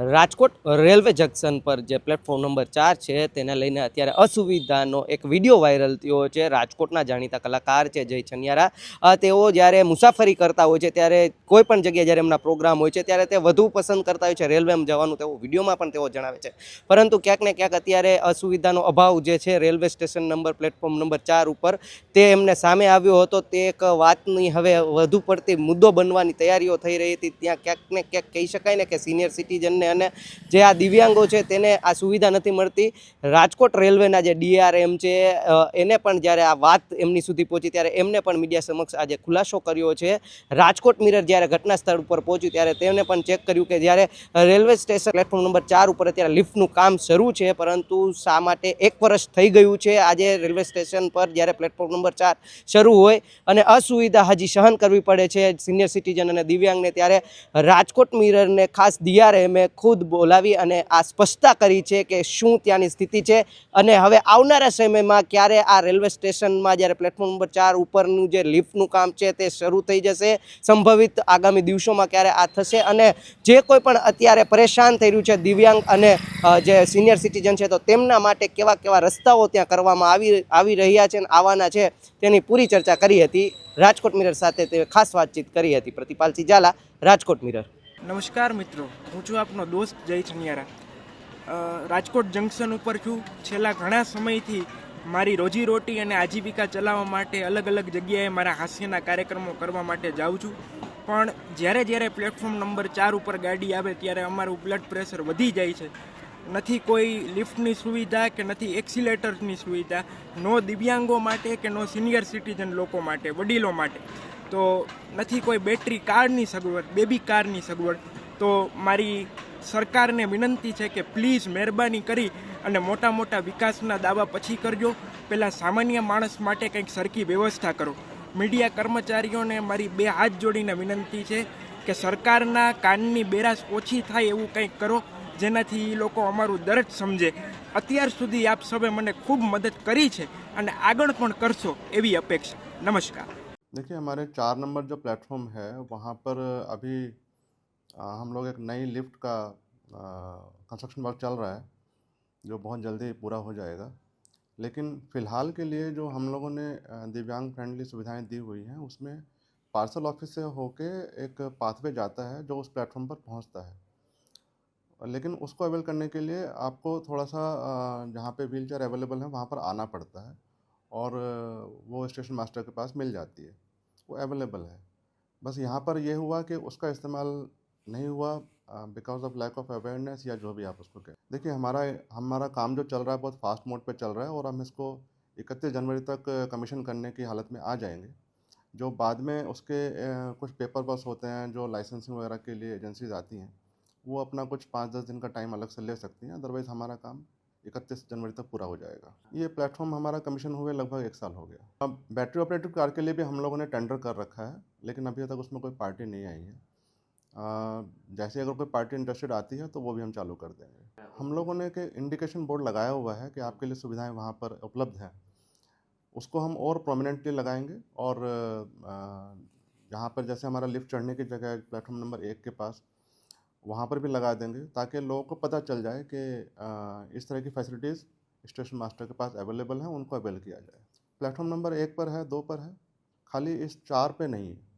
Rajkot railway junction પર જે platform number ચાર છે, તેને લઈને અત્યારે અસુવિધાનો એક વીડિયો વાયરલ થયો છે. રાજકોટના જાણીતા કલાકાર છે જય છનિયારા. તેઓ જ્યારે મુસાફરી કરતા હોય છે, ત્યારે કોઈ પણ જગ્યાએ જ્યારે એમના પ્રોગ્રામ હોય છે, ત્યારે તે વધુ પસંદ કરતા હોય છે. રેલવેમાં જવાનું તેવું વિડીયોમાં પણ તેઓ જણાવે છે. પરંતુ ક્યાંક ને ક્યાંક અત્યારે અસુવિધાનો અભાવ જે છે, railway station number platform number ચાર ઉપર તે એમને સામે આવ્યો હતો. તે એક વાતની હવે વધુ પડતી મુદ્દો બનવાની તૈયારીઓ થઈ રહી હતી. ત્યાં ક્યાંક ને ક્યાંક કહી શકાય ને કે સિનિયર સિટીઝનને અને જે આ દિવ્યાંગો છે તેને આ સુવિધા નથી મળતી. રાજકોટ રેલવેના જે ડીઆરએમ છે એને પણ જ્યારે આ વાત એમની સુધી પહોંચી ત્યારે એમને પણ મીડિયા સમક્ષ આજે ખુલાસો કર્યો છે, રાજકોટ મિરર જ્યારે ઘટના સ્થળ ઉપર પહોંચ્યું ત્યારે તેમને પણ ચેક કર્યું કે જ્યારે રેલવે સ્ટેશન પ્લેટફોર્મ નંબર ચાર ઉપર અત્યારે લિફ્ટનું કામ શરૂ છે, પરંતુ શા માટે એક વર્ષ થઈ ગયું છે, આજે રેલવે સ્ટેશન પર જ્યારે પ્લેટફોર્મ નંબર ચાર શરૂ હોય અને અસુવિધા હજી સહન કરવી પડે છે, સિનિયર સિટીઝન અને દિવ્યાંગને ત્યારે રાજકોટ મિરરને ખાસ ડીઆરએમે ખુદ બોલાવી અને આ સ્પષ્ટતા કરી છે કે શું ત્યાંની સ્થિતિ છે. અને હવે આવનારા સમયમાં ક્યારે આ રેલવે સ્ટેશનમાં જ્યારે પ્લેટફોર્મ નંબર ચાર ઉપરનું જે લિફ્ટનું કામ છે તે શરૂ થઈ જશે, સંભવિત આગામી દિવસોમાં ક્યારે આ થશે. અને જે કોઈ પણ અત્યારે પરેશાન થઈ રહ્યું છે દિવ્યાંગ અને જે સિનિયર સિટીઝન છે તો તેમના માટે કેવા કેવા રસ્તાઓ ત્યાં કરવામાં આવી આવી રહ્યા છે અને આવવાના છે તેની પૂરી ચર્ચા કરી હતી. રાજકોટ મિરર સાથે તે ખાસ વાતચીત કરી હતી પ્રતિપાલસિંહ ઝાલા, રાજકોટ મિરર. નમસ્કાર મિત્રો, હું છું આપનો દોસ્ત જય છનિયારા રાજકોટ જંકશન ઉપર છું. છેલ્લા ઘણા સમયથી મારી રોજીરોટી અને આજીવિકા ચલાવવા માટે અલગ અલગ જગ્યાએ મારા હાસ્યના કાર્યક્રમો કરવા માટે જાઉં છું. પણ જ્યારે જ્યારે પ્લેટફોર્મ નંબર ચાર ઉપર ગાડી આવે ત્યારે અમારું બ્લડ પ્રેશર વધી જાય છે. નથી કોઈ લિફ્ટની સુવિધા કે નથી એક્સિલેટરની સુવિધા, નો દિવ્યાંગો માટે કે નો સિનિયર સિટીઝન લોકો માટે, વડીલો માટે. તો નથી કોઈ બેટરી કારની સગવડ, બેબી કારની સગવડ. તો મારી સરકારને વિનંતી છે કે પ્લીઝ મહેરબાની કરી અને મોટા મોટા વિકાસના દાવા પછી કરજો. પહેલાં સામાન્ય માણસ માટે કંઈક સરખી વ્યવસ્થા કરો. મીડિયા કર્મચારીઓને મારી બે હાથ જોડીને વિનંતી છે કે સરકારના કાનની બેરાશ ઓછી થાય એવું કંઈક કરો. જેનાથી એ લોકો અમારું દર્દ સમજે અત્યાર સુધી આપ સૌએ મને ખૂબ મદદ કરી છે અને આગળ પણ કરશો એવી અપેક્ષા નમસ્કાર देखिए हमारे चार नंबर जो प्लेटफॉर्म है वहाँ पर अभी अ, हम लोग एक नई लिफ्ट का कंस्ट्रक्शन वर्क चल रहा है जो बहुत जल्दी पूरा हो जाएगा लेकिन फ़िलहाल के लिए जो हम लोगों ने अ, दिव्यांग फ्रेंडली सुविधाएं दी हुई हैं उसमें पार्सल ऑफिस से होके एक पाथवे जाता है जो उस प्लेटफॉर्म पर पहुंचता है लेकिन उसको अवेल करने के लिए आपको थोड़ा सा जहाँ पे व्हील चेयर अवेलेबल है, वहाँ पर आना पड़ता है और वो स्टेशन मास्टर के पास मिल जाती है। वो अवेलेबल है। बस यहाँ पर ये हुआ कि उसका इस्तेमाल नहीं हुआ because of lack of awareness या जो भी आप उसको कहें। देखिए, हमारा हमारा काम जो चल रहा है, बहुत फास्ट मोड पे चल रहा है और हम इसको इकतीस जनवरी तक कमीशन करने की हालत में आ जाएँगे। जो बाद में उसके कुछ पेपर वर्क होते हैं, जो लाइसेंसिंग वगैरह के लिए एजेंसीज आती हैं वो अपना कुछ पाँच दस दिन का टाइम अलग से ले सकती हैं अदरवाइज़ हमारा काम इकतीस जनवरी तक पूरा हो जाएगा। ये प्लेटफॉर्म हमारा कमीशन हुए लगभग एक साल हो गया। अब बैटरी ऑपरेटेड कार के लिए भी हम लोगों ने टेंडर कर रखा है लेकिन अभी तक उसमें कोई पार्टी नहीं आई है। अ, जैसे अगर कोई पार्टी इंटरेस्टेड आती है तो वो भी हम चालू कर देंगे। हम लोगों ने के इंडिकेशन बोर्ड लगाया हुआ है कि आपके लिए सुविधाएँ वहाँ पर उपलब्ध हैं। उसको हम और प्रोमिनेंटली लगाएँगे और जहाँ पर जैसे हमारा लिफ्ट चढ़ने की जगह प्लेटफॉर्म नंबर एक के पास वहाँ पर भी लगा देंगे ताकि लोगों को पता चल जाए कि इस तरह की फैसिलिटीज़ स्टेशन मास्टर के पास अवेलेबल हैं, उनको अवेल किया जाए। प्लेटफॉर्म नंबर एक पर है, दो पर है, खाली इस चार पे नहीं है।